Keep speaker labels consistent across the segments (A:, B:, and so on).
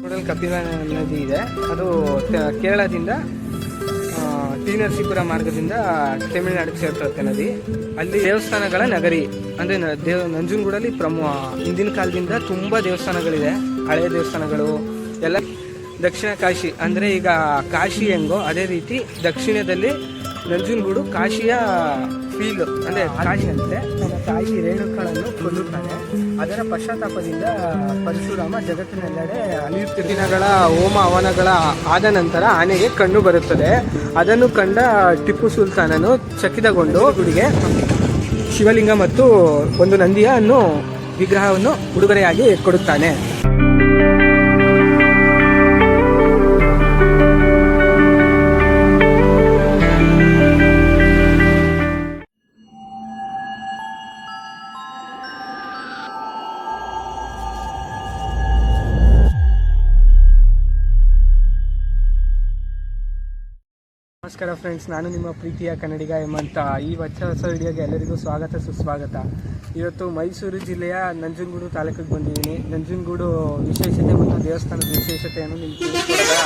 A: ಕೂಡಲ್ ಕಪಿಲ ನದಿ ಇದೆ. ಅದು ಕೇರಳದಿಂದ ಆ, ಟಿ ನರಸೀಪುರ ಮಾರ್ಗದಿಂದ ತಮಿಳುನಾಡಿಗೆ ಸೇರ್ತದೆ ನದಿ. ಅಲ್ಲಿ ದೇವಸ್ಥಾನಗಳ ನಗರಿ ಅಂದರೆ ದೇವ ನಂಜನಗೂಡಲ್ಲಿ ಪ್ರಮು ಹಿಂದಿನ ಕಾಲದಿಂದ ತುಂಬ ದೇವಸ್ಥಾನಗಳಿದೆ. ಹಳೆಯ ದೇವಸ್ಥಾನಗಳು ಎಲ್ಲ ದಕ್ಷಿಣ ಕಾಶಿ ಅಂದರೆ ಈಗ ಕಾಶಿ ಹೆಂಗೋ ಅದೇ ರೀತಿ ದಕ್ಷಿಣದಲ್ಲಿ ನಂಜನಗೂಡು ಕಾಶಿಯ ಫೀಲ್ ಅಂದರೆ ಕಾಶಿ ಅಂತೆ. ತನ್ನ ತಾಯಿ ರೇಣುಕಳನ್ನು ಕೊಲ್ಲುತ್ತಾನೆ ಅದರ ಪಶ್ಚಾತ್ತಾಪದಿಂದ ಪರಶುರಾಮ ಜಗತ್ತಿನೆಲ್ಲೆಡೆ ಅನಿರ್ತ ದಿನಗಳ ಹೋಮ ಹವನಗಳ ಆದ ನಂತರ ಆನೆಗೆ ಕಣ್ಣು ಬರುತ್ತದೆ. ಅದನ್ನು ಕಂಡ ಟಿಪ್ಪು ಸುಲ್ತಾನನು ಚಕಿತಗೊಂಡು ಗುಡಿಗೆ ಶಿವಲಿಂಗ ಮತ್ತು ಒಂದು ನಂದಿಯನ್ನು ವಿಗ್ರಹವನ್ನು ಉಡುಗೊರೆಯಾಗಿ ಕೊಡುತ್ತಾನೆ. ನಮಸ್ಕಾರ ಫ್ರೆಂಡ್ಸ್ ನಾನು ನಿಮ್ಮ ಪ್ರೀತಿಯ ಕನ್ನಡಿಗ ಹೇಮಂತ. ಈ ಹೊಸ ಹೊಸ ವಿಡಿಯೋಗೆ ಎಲ್ಲರಿಗೂ ಸ್ವಾಗತ, ಸುಸ್ವಾಗತ. ಇವತ್ತು ಮೈಸೂರು ಜಿಲ್ಲೆಯ ನಂಜನಗೂಡು ತಾಲೂಕಿಗೆ ಬಂದಿದ್ದೀನಿ. ನಂಜನಗೂಡು ವಿಶೇಷತೆ ಮತ್ತು ದೇವಸ್ಥಾನದ ವಿಶೇಷತೆಯನ್ನು ತಿಳಿಸ್ಕೊಡೋಣ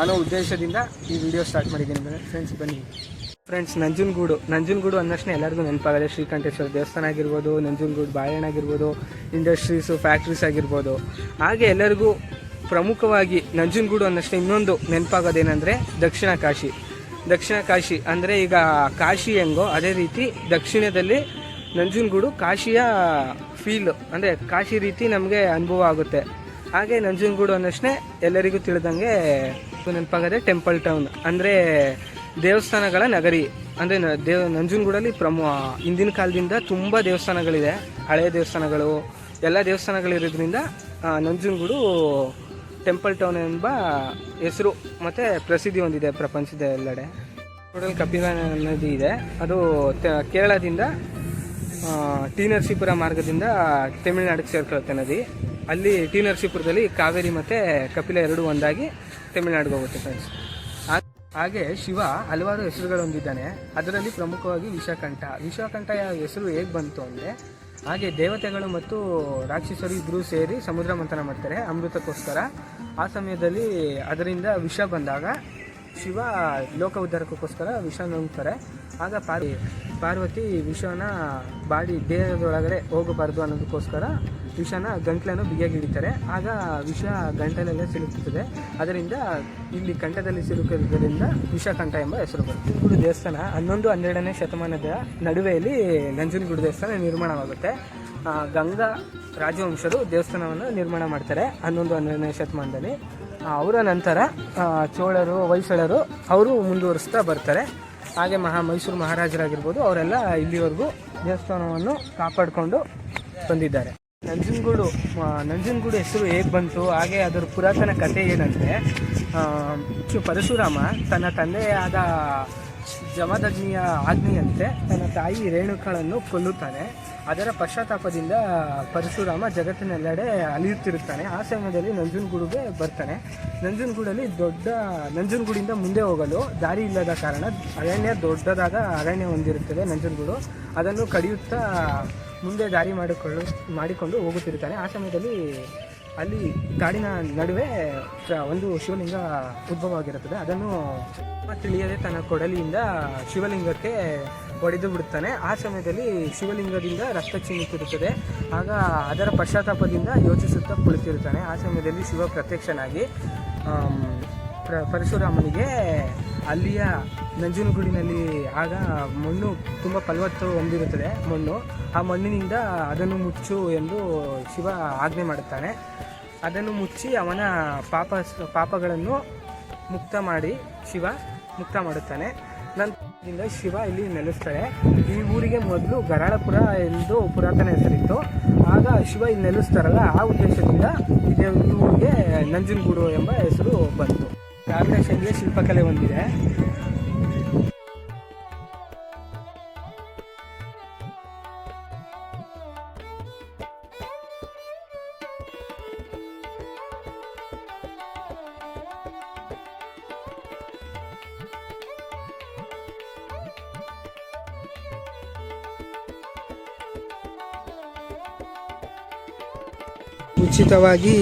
A: ಅನ್ನೋ ಉದ್ದೇಶದಿಂದ ಈ ವಿಡಿಯೋ ಸ್ಟಾರ್ಟ್ ಮಾಡಿದ್ದೀನಿ ಫ್ರೆಂಡ್ಸ್ ಬನ್ನಿ. ಫ್ರೆಂಡ್ಸ್ ನಂಜನಗೂಡು ನಂಜನಗೂಡು ಅನ್ನೋಷ್ಟೇ ಎಲ್ಲರಿಗೂ ನೆನಪಾಗದೆ ಶ್ರೀಕಂಠೇಶ್ವರ ದೇವಸ್ಥಾನ ಆಗಿರ್ಬೋದು, ನಂಜನಗೂಡು ಬಾಳೆಹಣ್ಣು ಆಗಿರ್ಬೋದು ಇಂಡಸ್ಟ್ರೀಸು ಫ್ಯಾಕ್ಟ್ರೀಸ್ ಆಗಿರ್ಬೋದು. ಹಾಗೆ ಎಲ್ಲರಿಗೂ ಪ್ರಮುಖವಾಗಿ ನಂಜನಗೂಡು ಅನ್ನಷ್ಟೇ ಇನ್ನೊಂದು ನೆನಪಾಗೋದೇನೆಂದರೆ ದಕ್ಷಿಣ ಕಾಶಿ. ದಕ್ಷಿಣ ಕಾಶಿ, ಅಂದರೆ ಈಗ ಕಾಶಿ ಹೆಂಗೋ ಅದೇ ರೀತಿ ದಕ್ಷಿಣದಲ್ಲಿ ನಂಜನಗೂಡು ಕಾಶಿಯ ಫೀಲು ಅಂದರೆ ಕಾಶಿ ರೀತಿ ನಮಗೆ ಅನುಭವ ಆಗುತ್ತೆ. ಹಾಗೆ ನಂಜನಗೂಡು ಅನ್ನೋಷ್ಟೇ ಎಲ್ಲರಿಗೂ ತಿಳಿದಂಗೆ ನೆನಪಾಗದೆ ಟೆಂಪಲ್ ಟೌನ್ ಅಂದರೆ ದೇವಸ್ಥಾನಗಳ ನಗರಿ, ಅಂದರೆ ದೇವ್, ನಂಜನಗೂಡಲ್ಲಿ ಪ್ರಮು, ಹಿಂದಿನ ಕಾಲದಿಂದ ತುಂಬ ದೇವಸ್ಥಾನಗಳಿದೆ. ಹಳೆಯ ದೇವಸ್ಥಾನಗಳು, ಎಲ್ಲ ದೇವಸ್ಥಾನಗಳಿರೋದ್ರಿಂದ ನಂಜನಗೂಡು ಟೆಂಪಲ್ ಟೌನ್ ಎಂಬ ಹೆಸರು ಮತ್ತು ಪ್ರಸಿದ್ಧಿ ಹೊಂದಿದೆ ಪ್ರಪಂಚದ ಎಲ್ಲೆಡೆ. ಟೋಟಲ್ ಕಪಿಲ ನದಿ ಇದೆ. ಅದು ಕೇರಳದಿಂದ ಟಿ ನರಸೀಪುರ ಮಾರ್ಗದಿಂದ ತಮಿಳುನಾಡಿಗೆ ಸೇರ್ಕೊಳ್ಳುತ್ತೆ ನದಿ. ಅಲ್ಲಿ ಟಿ ನರಸೀಪುರದಲ್ಲಿ ಕಾವೇರಿ ಮತ್ತು ಕಪಿಲ ಎರಡು ಒಂದಾಗಿ ತಮಿಳುನಾಡಿಗೆ ಹೋಗುತ್ತೆ ಫ್ರೆಂಡ್ಸ್ ಹಾಗೆ ಶಿವ ಹಲವಾರು ಹೆಸರುಗಳು ಹೊಂದಿದ್ದಾನೆ. ಅದರಲ್ಲಿ ಪ್ರಮುಖವಾಗಿ ವಿಷಕಂಠ ವಿಷಕಂಠ ಹೆಸರು ಹೇಗೆ ಬಂತು ಅಂದರೆ ಹಾಗೆ ದೇವತೆಗಳು ಮತ್ತು ರಾಕ್ಷಸರು ಇಬ್ಬರು ಸೇರಿ ಸಮುದ್ರ ಮಂಥನ ಮಾಡ್ತಾರೆ ಅಮೃತಕ್ಕೋಸ್ಕರ. ಆ ಸಮಯದಲ್ಲಿ ಅದರಿಂದ ವಿಷ ಬಂದಾಗ ಶಿವ ಲೋಕ ಉದ್ಧಾರಕ್ಕೋಸ್ಕರ ವಿಷ ನುಂಗ್ತಾರೆ. ಆಗ ಪಾರ್ವ ಪಾರ್ವತಿ ವಿಷನ ಬಾಡಿ ದೇಹದೊಳಗಡೆ ಹೋಗಬಾರ್ದು ಅನ್ನೋದಕ್ಕೋಸ್ಕರ ವಿಷನ ಗಂಟ್ಲನ್ನು ಬಿಗಿಯಾಗಿ ಹಿಡಿತಾರೆ. ಆಗ ವಿಷ ಗಂಟಲೆಲ್ಲ ಸಿಲುಕುತ್ತದೆ. ಅದರಿಂದ ಇಲ್ಲಿ ಕಂಠದಲ್ಲಿ ಸಿಲುಕಿರುವುದರಿಂದ ವಿಷ ಕಂಠ ಎಂಬ ಹೆಸರು ಬರುತ್ತೆ. ದೇವಸ್ಥಾನ ಹನ್ನೊಂದು, ಹನ್ನೆರಡನೇ ಶತಮಾನದ ನಡುವೆಯಲ್ಲಿ ನಂಜನಗೂಡು ದೇವಸ್ಥಾನ ನಿರ್ಮಾಣವಾಗುತ್ತೆ. ಗಂಗಾ ರಾಜವಂಶರು ದೇವಸ್ಥಾನವನ್ನು ನಿರ್ಮಾಣ ಮಾಡ್ತಾರೆ ಹನ್ನೊಂದು, ಹನ್ನೆರಡನೇ ಶತಮಾನದಲ್ಲಿ. ಅವರ ನಂತರ ಚೋಳರು, ಹೊಯ್ಸಳರು ಅವರು ಮುಂದುವರಿಸ್ತಾ ಬರ್ತಾರೆ. ಹಾಗೆ ಮಹಾ, ಮೈಸೂರು ಮಹಾರಾಜರಾಗಿರ್ಬೋದು, ಅವರೆಲ್ಲ ಇಲ್ಲಿವರೆಗೂ ದೇವಸ್ಥಾನವನ್ನು ಕಾಪಾಡಿಕೊಂಡು ಬಂದಿದ್ದಾರೆ. ನಂಜನಗೂಡು ನಂಜನಗೂಡು ಹೆಸರು ಹೇಗೆ ಬಂತು? ಹಾಗೆ ಅದರ ಪುರಾತನ ಕಥೆ ಏನಂದರೆ ಪರಶುರಾಮ ತನ್ನ ತಂದೆಯಾದ ಜಮದಗ್ನಿಯ ಆಜ್ಞೆಯಂತೆ ತನ್ನ ತಾಯಿ ರೇಣುಕಳನ್ನು ಕೊಲ್ಲುತ್ತಾನೆ. ಅದರ ಪಶ್ಚಾತ್ತಾಪದಿಂದ ಪರಶುರಾಮ ಜಗತ್ತಿನೆಲ್ಲೆಡೆ ಅಲಿಯುತ್ತಿರುತ್ತಾನೆ. ಆ ಸಮಯದಲ್ಲಿ ನಂಜನಗೂಡಿಗೆ ಬರ್ತಾನೆ. ನಂಜನಗೂಡಲ್ಲಿ ದೊಡ್ಡ, ನಂಜನಗೂಡಿಂದ ಮುಂದೆ ಹೋಗಲು ದಾರಿ ಇಲ್ಲದ ಕಾರಣ ಅರಣ್ಯ ದೊಡ್ಡದಾದ ಅರಣ್ಯ ಹೊಂದಿರುತ್ತದೆ ನಂಜನಗೂಡು. ಅದನ್ನು ಕಡಿಯುತ್ತಾ ಮುಂದೆ ದಾರಿ ಮಾಡಿಕೊಳ್ಳು ಮಾಡಿಕೊಂಡು ಹೋಗುತ್ತಿರುತ್ತಾನೆ. ಆ ಸಮಯದಲ್ಲಿ ಅಲ್ಲಿ ಕಾಡಿನ ನಡುವೆ ಒಂದು ಶಿವಲಿಂಗ ಉದ್ಭವವಾಗಿರುತ್ತದೆ. ಅದನ್ನು ತಿಳಿಯದೆ ತನ್ನ ಕೊಡಲಿಯಿಂದ ಶಿವಲಿಂಗಕ್ಕೆ ಒಡೆದು ಬಿಡುತ್ತಾನೆ. ಆ ಸಮಯದಲ್ಲಿ ಶಿವಲಿಂಗದಿಂದ ರಕ್ತ ಚಿಮ್ಮುತ್ತಿರುತ್ತದೆ. ಆಗ ಅದರ ಪಶ್ಚಾತ್ತಾಪದಿಂದ ಯೋಚಿಸುತ್ತಾ ಕುಳಿತಿರುತ್ತಾನೆ. ಆ ಸಮಯದಲ್ಲಿ ಶಿವ ಪ್ರತ್ಯಕ್ಷನಾಗಿ ಪ್ರ ಪರಶುರಾಮನಿಗೆ ಅಲ್ಲಿಯ ನಂಜನಗೂಡಿನಲ್ಲಿ ಆಗ ಮಣ್ಣು ತುಂಬ ಫಲವತ್ತು ಹೊಂದಿರುತ್ತದೆ, ಮಣ್ಣು. ಆ ಮಣ್ಣಿನಿಂದ ಅದನ್ನು ಮುಚ್ಚು ಎಂದು ಶಿವ ಆಜ್ಞೆ ಮಾಡುತ್ತಾನೆ. ಅದನ್ನು ಮುಚ್ಚಿ ಅವನ ಪಾಪ ಪಾಪಗಳನ್ನು ಮುಕ್ತ ಮಾಡಿ ಶಿವ ಮುಕ್ತ ಮಾಡುತ್ತಾನೆ. ನಂತರದಿಂದ ಶಿವ ಇಲ್ಲಿ ನೆಲೆಸ್ತಾರೆ ಈ ಊರಿಗೆ ಮೊದಲು ಗರಾಳಪುರ ಎಂದು ಪುರಾತನ ಹೆಸರಿತ್ತು. ಆಗ ಶಿವ ಇಲ್ಲಿ ನೆಲೆಸ್ತಾರಲ್ಲ, ಆ ಉದ್ದೇಶದಿಂದ ಇದೇ ಊರಿಗೆ ನಂಜನಗೂಡು ಎಂಬ ಹೆಸರು ಬಂತು. ದ್ರಾವಿಡ ಶೈಲಿಯ ಶಿಲ್ಪಕಲೆ ಹೊಂದಿದೆ. ಉಚಿತವಾಗಿ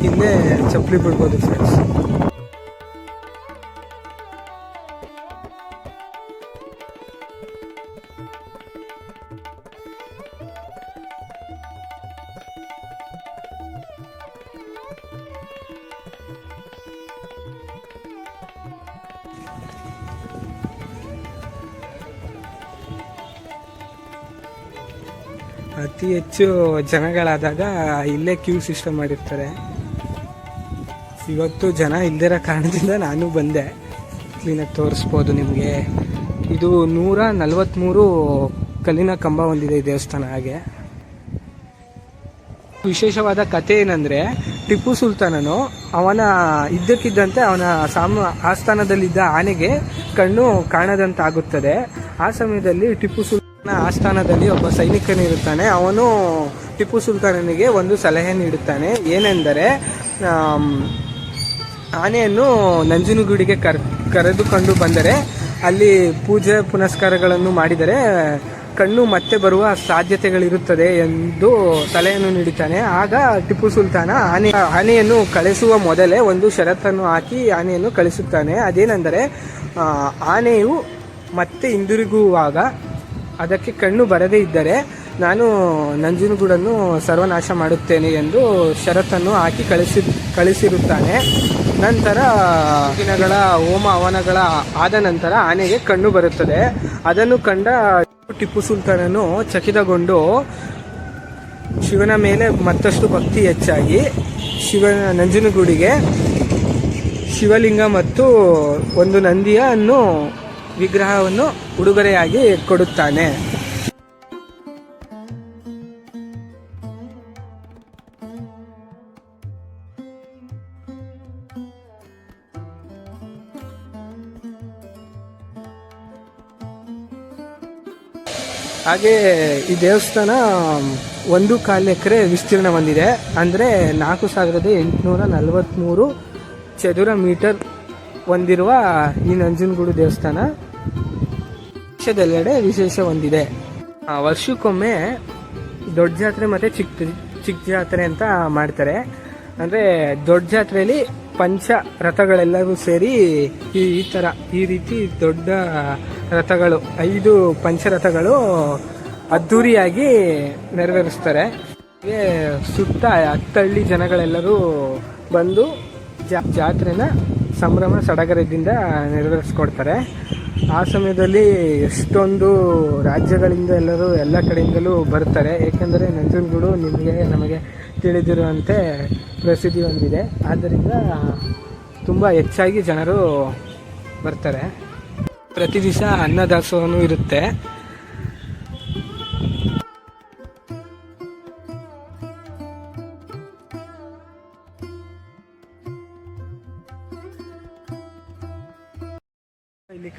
A: ಹಿಂದೆ ಚಪ್ಪಲಿ ಬಿಡ್ಬೋದು ಫ್ರೆಂಡ್ಸ್ ಅತಿ ಹೆಚ್ಚು ಜನಗಳಾದಾಗ ಇಲ್ಲೇ ಕ್ಯೂ ಸಿಸ್ಟಮ್ ಮಾಡಿರ್ತಾರೆ. ಇವತ್ತು ಜನ ಇಲ್ದಿರೋ ಕಾರಣದಿಂದ ನಾನು ಬಂದೆ. ಕ್ಲೀನಾಗಿ ತೋರಿಸ್ಬೋದು ನಿಮಗೆ. ಇದು ನೂರ ನಲವತ್ತ್ಮೂರು ಕಲ್ಲಿನ ಕಂಬ ಹೊಂದಿದೆ ಈ ದೇವಸ್ಥಾನ ಹಾಗೆ. ವಿಶೇಷವಾದ ಕಥೆ ಏನಂದರೆ, ಟಿಪ್ಪು ಸುಲ್ತಾನನು ಅವನ ಇದ್ದಕ್ಕಿದ್ದಂತೆ ಅವನ ಸಾಮ, ಆಸ್ಥಾನದಲ್ಲಿದ್ದ ಆನೆಗೆ ಕಣ್ಣು ಕಾಣದಂತಾಗುತ್ತದೆ. ಆ ಸಮಯದಲ್ಲಿ ಟಿಪ್ಪು ಸುಲ್ತಾನ ಆಸ್ಥಾನದಲ್ಲಿ ಒಬ್ಬ ಸೈನಿಕನಿರುತ್ತಾನೆ. ಅವನು ಟಿಪ್ಪು ಸುಲ್ತಾನನಿಗೆ ಒಂದು ಸಲಹೆ ನೀಡುತ್ತಾನೆ. ಏನೆಂದರೆ ಆನೆಯನ್ನು ನಂಜನಗೂಡಿಗೆ ಕರ್, ಕರೆದುಕೊಂಡು ಬಂದರೆ ಅಲ್ಲಿ ಪೂಜೆ ಪುನಸ್ಕಾರಗಳನ್ನು ಮಾಡಿದರೆ ಕಣ್ಣು ಮತ್ತೆ ಬರುವ ಸಾಧ್ಯತೆಗಳಿರುತ್ತದೆ ಎಂದು ಸಲಹೆಯನ್ನು ನೀಡುತ್ತಾನೆ. ಆಗ ಟಿಪ್ಪು ಸುಲ್ತಾನ ಆನೆ, ಆನೆಯನ್ನು ಕಳಿಸುವ ಮೊದಲೇ ಒಂದು ಷರತ್ತನ್ನು ಹಾಕಿ ಆನೆಯನ್ನು ಕಳಿಸುತ್ತಾನೆ. ಅದೇನೆಂದರೆ ಆನೆಯು ಮತ್ತೆ ಹಿಂದಿರುಗುವಾಗ ಅದಕ್ಕೆ ಕಣ್ಣು ಬರದೇ ಇದ್ದರೆ ನಾನು ನಂಜನಗೂಡನ್ನು ಸರ್ವನಾಶ ಮಾಡುತ್ತೇನೆ ಎಂದು ಷರತ್ತನ್ನು ಹಾಕಿ ಕಳಿಸಿ ಕಳಿಸಿರುತ್ತಾನೆ. ನಂತರ ದಿನಗಳ ಹೋಮ ಹವನಗಳ ಆದ ನಂತರ ಆನೆಗೆ ಕಣ್ಣು ಬರುತ್ತದೆ. ಅದನ್ನು ಕಂಡ ಟಿಪ್ಪು ಸುಲ್ತಾನನು ಚಕಿತಗೊಂಡು ಶಿವನ ಮೇಲೆ ಮತ್ತಷ್ಟು ಭಕ್ತಿ ಹೆಚ್ಚಾಗಿ ಶಿವನ ನಂಜನಗೂಡಿಗೆ ಶಿವಲಿಂಗ ಮತ್ತು ಒಂದು ನಂದಿಯನ್ನು ವಿಗ್ರಹವನ್ನು ಉಡುಗೊರೆಯಾಗಿ ಕೊಡುತ್ತಾನೆ. ಹಾಗೆ ಈ ದೇವಸ್ಥಾನ ಒಂದು ಕಾಲು ಎಕರೆ ವಿಸ್ತೀರ್ಣ ಹೊಂದಿದೆ. ಅಂದರೆ ನಾಲ್ಕು ಸಾವಿರದ ಎಂಟುನೂರ ನಲವತ್ತ್ಮೂರು ಚದುರ ಮೀಟರ್ ಹೊಂದಿರುವ ಈ ನಂಜನಗೂಡು ದೇವಸ್ಥಾನ. ದೇಶದೆಲ್ಲೆಡೆ ವಿಶೇಷ ಹೊಂದಿದೆ ವರ್ಷಕ್ಕೊಮ್ಮೆ ದೊಡ್ಡ ಜಾತ್ರೆ ಮತ್ತೆ ಚಿಕ್ಕ ಚಿಕ್ಕ ಜಾತ್ರೆ ಅಂತ ಮಾಡ್ತಾರೆ. ಅಂದರೆ ದೊಡ್ಡ ಜಾತ್ರೆಯಲ್ಲಿ ಪಂಚ ರಥಗಳೆಲ್ಲರೂ ಸೇರಿ ಈ ಈ ಥರ ಈ ರೀತಿ ದೊಡ್ಡ ರಥಗಳು, ಐದು ಪಂಚರಥಗಳು ಅದ್ಧೂರಿಯಾಗಿ ನೆರವೇರಿಸ್ತಾರೆ. ಸುತ್ತ ಹತ್ತಳ್ಳಿ ಜನಗಳೆಲ್ಲರೂ ಬಂದು ಜಾತ್ರೆನ ಸಂಭ್ರಮ ಸಡಗರದಿಂದ ನೆರವೇರಿಸ್ಕೊಡ್ತಾರೆ. ಆ ಸಮಯದಲ್ಲಿ ಎಷ್ಟೊಂದು ರಾಜ್ಯಗಳಿಂದ ಎಲ್ಲರೂ ಎಲ್ಲ ಕಡೆಯಿಂದಲೂ ಬರ್ತಾರೆ. ಏಕೆಂದರೆ ನಂಜನಗೂಡು ನಿಮಗೆ, ನಮಗೆ ತಿಳಿದಿರುವಂತೆ ಪ್ರಸಿದ್ಧಿ ಹೊಂದಿದೆ. ಆದ್ದರಿಂದ ತುಂಬ ಹೆಚ್ಚಾಗಿ ಜನರು ಬರ್ತಾರೆ. ಪ್ರತಿ ದಿವಸ ಅನ್ನದಾಸೋಹನೂ ಇರುತ್ತೆ.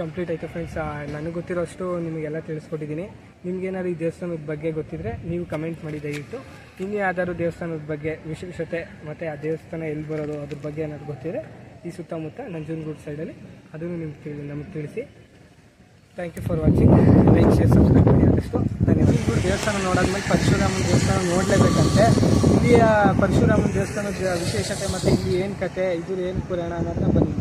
A: ಕಂಪ್ಲೀಟ್ ಆಯಿತು ಫ್ರೆಂಡ್ಸ್ ನನಗೆ ಗೊತ್ತಿರೋಷ್ಟು ನಿಮಗೆಲ್ಲ ತಿಳಿಸ್ಕೊಟ್ಟಿದ್ದೀನಿ. ನಿಮ್ಗೇನಾದ್ರು ಈ ದೇವಸ್ಥಾನದ ಬಗ್ಗೆ ಗೊತ್ತಿದ್ರೆ ನೀವು ಕಮೆಂಟ್ ಮಾಡಿ ದಯವಿಟ್ಟು. ನಿಮಗೆ ಯಾವ್ದಾದ್ರು ದೇವಸ್ಥಾನದ ಬಗ್ಗೆ ವಿಶೇಷತೆ ಮತ್ತು ಆ ದೇವಸ್ಥಾನ ಎಲ್ಲಿ ಬರೋದು, ಅದ್ರ ಬಗ್ಗೆ ಏನಾದ್ರು ಗೊತ್ತಿದ್ರೆ ಈ ಸುತ್ತಮುತ್ತ ನಂಜನಗೂಡು ಸೈಡಲ್ಲಿ ಅದನ್ನು ನಿಮ್ಗೆ ತಿಳಿ, ನಮಗೆ ತಿಳಿಸಿ. Thank you for watching like share subscribe ಮಾಡಿ ಆದಷ್ಟು ಧನ್ಯವಾದ ದೇವಸ್ಥಾನ ನೋಡಾದ್ಮೇಲೆ ಪರಶುರಾಮನ ದೇವಸ್ಥಾನ ನೋಡಲೇಬೇಕಂತೆ. ಇಲ್ಲಿಯ ಪರಶುರಾಮನ ದೇವಸ್ಥಾನದ ವಿಶೇಷತೆ ಮತ್ತು ಇಲ್ಲಿ ಏನು ಕತೆ ಇದು ಏನು ಪುರಾಣ ಅನ್ನೋದನ್ನ ಬನ್ನಿ.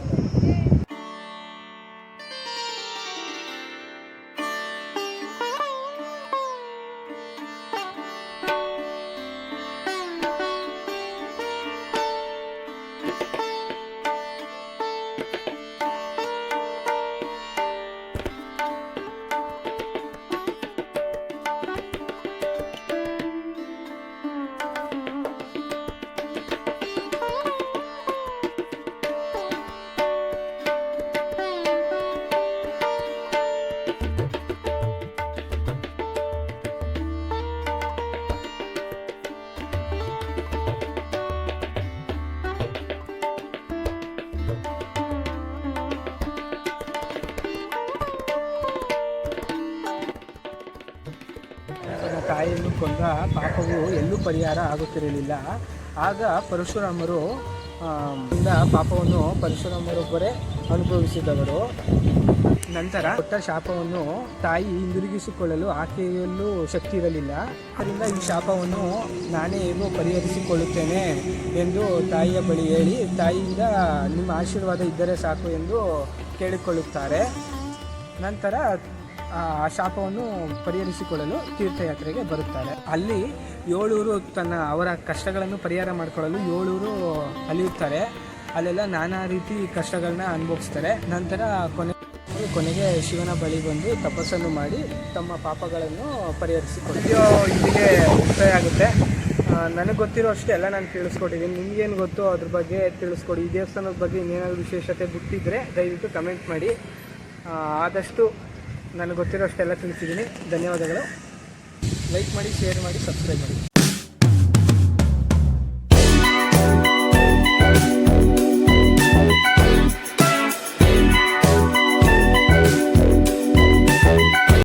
A: ತಾಯಿಯನ್ನು ಕೊಂದ ಪಾಪವು ಎಲ್ಲೂ ಪರಿಹಾರ ಆಗುತ್ತಿರಲಿಲ್ಲ. ಆಗ ಪರಶುರಾಮರು ಇಂದ ಪಾಪವನ್ನು ಪರಶುರಾಮರೊಬ್ಬರೇ ಅನುಭವಿಸಿದವರು. ನಂತರ ಕೊಟ್ಟ ಶಾಪವನ್ನು ತಾಯಿ ಹಿಂದಿರುಗಿಸಿಕೊಳ್ಳಲು ಆಕೆಯಲ್ಲೂ ಶಕ್ತಿ ಇರಲಿಲ್ಲ. ಅದರಿಂದ ಈ ಶಾಪವನ್ನು ನಾನೇ ಹೇಗೋ ಪರಿಹರಿಸಿಕೊಳ್ಳುತ್ತೇನೆ ಎಂದು ತಾಯಿಯ ಬಳಿ ಹೇಳಿ, ತಾಯಿಯಿಂದ ನಿಮ್ಮ ಆಶೀರ್ವಾದ ಇದ್ದರೆ ಸಾಕು ಎಂದು ಕೇಳಿಕೊಳ್ಳುತ್ತಾರೆ. ನಂತರ ಆ, ಶಾಪವನ್ನು ಪರಿಹರಿಸಿಕೊಳ್ಳಲು ತೀರ್ಥಯಾತ್ರೆಗೆ ಬರುತ್ತಾರೆ. ಅಲ್ಲಿ ಏಳೂರು ತನ್ನ ಅವರ ಕಷ್ಟಗಳನ್ನು ಪರಿಹಾರ ಮಾಡಿಕೊಳ್ಳಲು ಏಳೂರು ಅಲಿಯುತ್ತಾರೆ. ಅಲ್ಲೆಲ್ಲ ನಾನಾ ರೀತಿ ಕಷ್ಟಗಳನ್ನ ಅನುಭವಿಸ್ತಾರೆ. ನಂತರ ಕೊನೆ ಕೊನೆಗೆ ಶಿವನ ಬಳಿ ಬಂದು ತಪಸ್ಸನ್ನು ಮಾಡಿ ತಮ್ಮ ಪಾಪಗಳನ್ನು ಪರಿಹರಿಸಿಕೊಳ್ಳೋ ಇಲ್ಲಿಗೆ ಮುಕ್ತಾಯ ಆಗುತ್ತೆ. ನನಗೆ ಗೊತ್ತಿರೋ ಅಷ್ಟೇ ಎಲ್ಲ ನಾನು ತಿಳಿಸ್ಕೊಟ್ಟಿದ್ದೀನಿ. ನಿಮ್ಗೇನು ಗೊತ್ತು ಅದ್ರ ಬಗ್ಗೆ ತಿಳಿಸ್ಕೊಡಿ. ಈ ದೇವಸ್ಥಾನದ ಬಗ್ಗೆ ಇನ್ನೇನಾದ್ರು ವಿಶೇಷತೆ ಗೊತ್ತಿದ್ದರೆ ದಯವಿಟ್ಟು ಕಮೆಂಟ್ ಮಾಡಿ. ಆದಷ್ಟು ನನಗೆ ಗೊತ್ತಿರೋ ಅಷ್ಟೆಲ್ಲ ತಿಳಿಸಿದ್ದೀನಿ. ಧನ್ಯವಾದಗಳು. ಲೈಕ್ ಮಾಡಿ ಶೇರ್ ಮಾಡಿ ಸಬ್ಸ್ಕ್ರೈಬ್ ಮಾಡಿ.